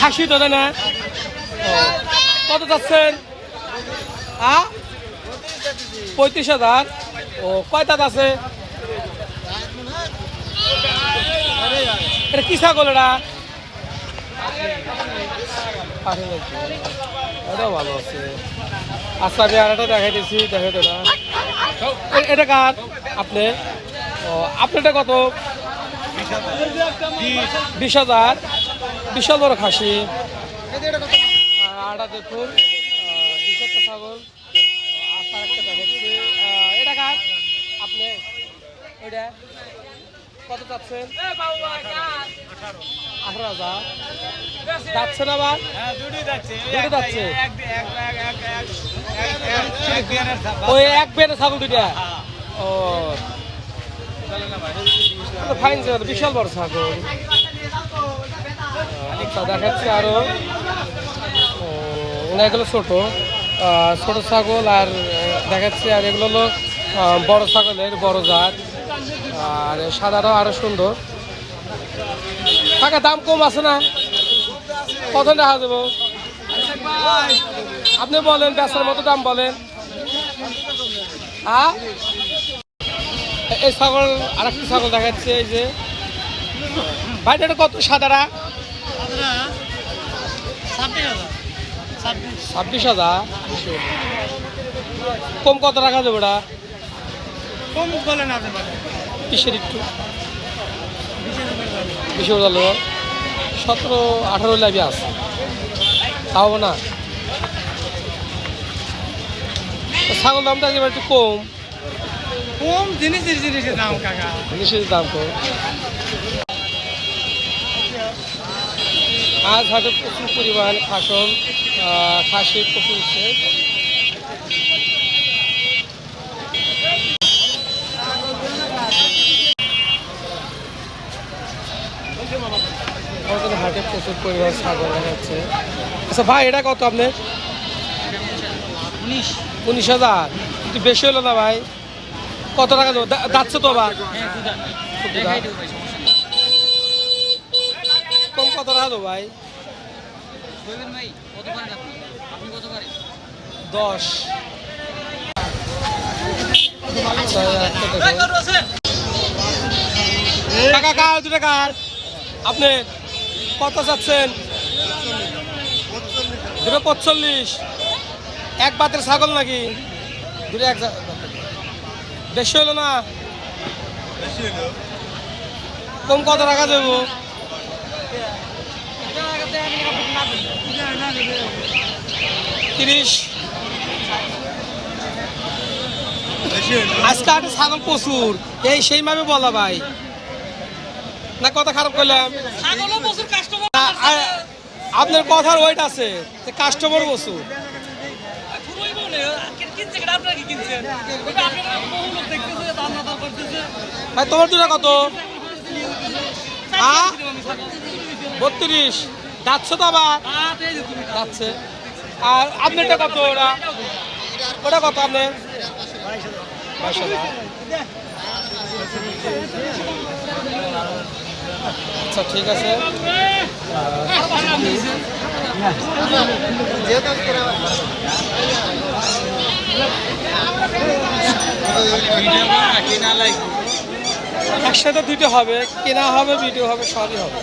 খাসি তো না? কত যাচ্ছেন পঁয়ত্রিশ হাজার। ও, কয় আছে? এটা কি ছাগল এটা? ভালো আছে। আচ্ছা আমি আর একটা দেখাই দিচ্ছি দেখাই না এটা কার? আপনি? ও, আপনারটা কত? বিশ হাজার। বিশাল বড় খাসি। আটা দেখুন ছাগল আর তার একটা দেখাচ্ছি এটা কার? আপনি ওইটা কত চাচ্ছেন? আঠারো হাজার। যাচ্ছে না আবার? হ্যাঁ। দুটো যাচ্ছে। ওই এক বেড়ে ছাগল দুইটা। ও। ফাইন বিশাল বড় ছাগল। আচ্ছা দেখাচ্ছি আরও। এগুলো ছোট। ছাগল আর দেখাচ্ছি আর এগুলো হলো বড় ছাগলের, বড় জাত। আর সাদাটাও আরও সুন্দর। টাকা দাম কম আছে না? কত টাকা দেবো? আপনি বলেন ব্যবসার মতো দাম বলেন। এই ছাগল আর একটি ছাগল দেখাচ্ছে, এই যে। ভাইটা এটা কত সাদারা ছাব্বিশ হাজার। কম কত রাখা দেবো ওটা? কম আপনি বলেন। কিসের একটু। সতেরো আঠারো লাভি আছে। তাও না? ছাগল দামটা একেবারে একটু কম। কম জিনিসের জিনিসের দাম কাকা। জিনিসের দাম কম। আজ হাটে প্রচুর পরিমাণ খাসন আহ, খাসি প্রচুর উঠছে। আমাদের হাটে প্রচুর পরিমাণ ছাগল দেখা যাচ্ছে। আচ্ছা ভাই এটা কত আপনি? উনিশ। উনিশ হাজার। একটু বেশি হলো না ভাই? কত টাকা দেবো? যাচ্ছে তো আবার? ভাই? দশ। আপনি কত চাচ্ছেন? দুটো পঁচল্লিশ। এক বাতের ছাগল নাকি? দুটো এক বেশি হলো না? কম কত টাকা দেবো তিরিশ। আজকে হাটে ছাগল প্রচুর। এই সেই ভাবে বলা ভাই। না, কথা খারাপ করলাম। আপনার কথার ওয়েট আছে। কাস্টমার প্রচুর। ভাই, তোমার দুটা কত? বত্রিশ। যাচ্ছে তো আবার? যাচ্ছে। আর আপনারটা কত ওটা? ওটা কত আপনি বাইশ হাজার। আচ্ছা ঠিক আছে। একসাথে দুইটা হবে, কেনা হবে, ভিডিও হবে, সবই হবে।